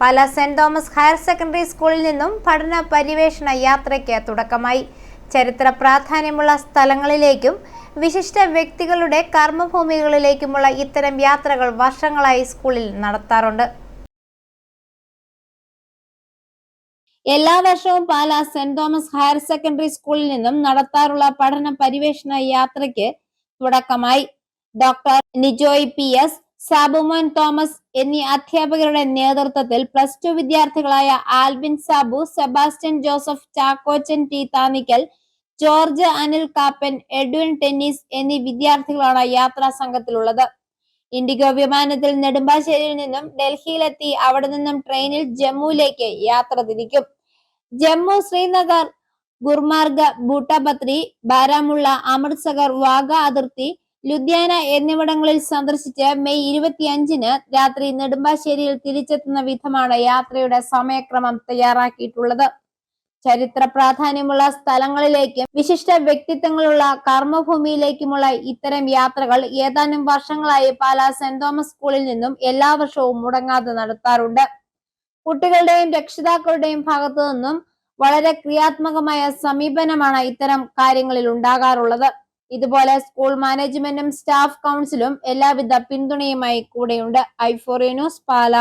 Pala saint Thomas higher secondary സ്കൂളിൽ നിന്നും പഠന പര്യവേഷണ യാത്രയ്ക്ക് തുടക്കമായി. ചരിത്ര പ്രാധാന്യമുള്ള സ്ഥലങ്ങളിലേക്കും വിശിഷ്ട വ്യക്തികളുടെ കർമ്മഭൂമികളിലേക്കുമുള്ള ഇത്തരം യാത്രകൾ വർഷങ്ങളായി സ്കൂളിൽ നടത്താറുണ്ട്. എല്ലാ വർഷവും Pala saint Thomas higher secondary സ്കൂളിൽ നിന്നും നടത്താറുള്ള പഠന പര്യവേഷണ യാത്രയ്ക്ക് തുടക്കമായി. Doctor Nijoy P S Sabumon Thomas എന്നീ അധ്യാപകരുടെ നേതൃത്വത്തിൽ plus two വിദ്യാർത്ഥികളായ Albin Sabu Sebastian Joseph Chackochan T Thanickal George Anil Kappan Edwin Tennis എന്നീ വിദ്യാർത്ഥികളാണ് യാത്രാ സംഘത്തിലുള്ളത്. ഇൻഡിഗോ വിമാനത്തിൽ നെടുമ്പാശ്ശേരിയിൽ നിന്നും ഡൽഹിയിലെത്തി അവിടെ നിന്നും ട്രെയിനിൽ ജമ്മുവിലേക്ക് യാത്ര തിരിക്കും. ജമ്മു ശ്രീനഗർ ഗുർമാർഗ് ബൂട്ടാപത്രി ബാരാമുള്ള അമൃത്സർ വാഗ അതിർത്തി ലുധിയാന എന്നിവിടങ്ങളിൽ സന്ദർശിച്ച് മെയ് ഇരുപത്തിയഞ്ചിന് രാത്രി നെടുമ്പാശ്ശേരിയിൽ തിരിച്ചെത്തുന്ന വിധമാണ് യാത്രയുടെ സമയക്രമം തയ്യാറാക്കിയിട്ടുള്ളത്. ചരിത്ര പ്രാധാന്യമുള്ള സ്ഥലങ്ങളിലേക്കും വിശിഷ്ട വ്യക്തിത്വങ്ങളുള്ള കർമ്മഭൂമിയിലേക്കുമുള്ള ഇത്തരം യാത്രകൾ ഏതാനും വർഷങ്ങളായി പാലാ സെന്റ് തോമസ് സ്കൂളിൽ നിന്നും എല്ലാ വർഷവും മുടങ്ങാതെ നടത്താറുണ്ട്. കുട്ടികളുടെയും രക്ഷിതാക്കളുടെയും ഭാഗത്തു നിന്നും വളരെ ക്രിയാത്മകമായ സമീപനമാണ് ഇത്തരം കാര്യങ്ങളിൽ ഉണ്ടാകാറുള്ളത്. ഇതുപോലെ സ്കൂൾ മാനേജ്മെന്റും സ്റ്റാഫ് കൗൺസിലും എല്ലാവിധ പിന്തുണയുമായി കൂടെയുണ്ട്. ഐഫോറിയ ന്യൂസ് പാല.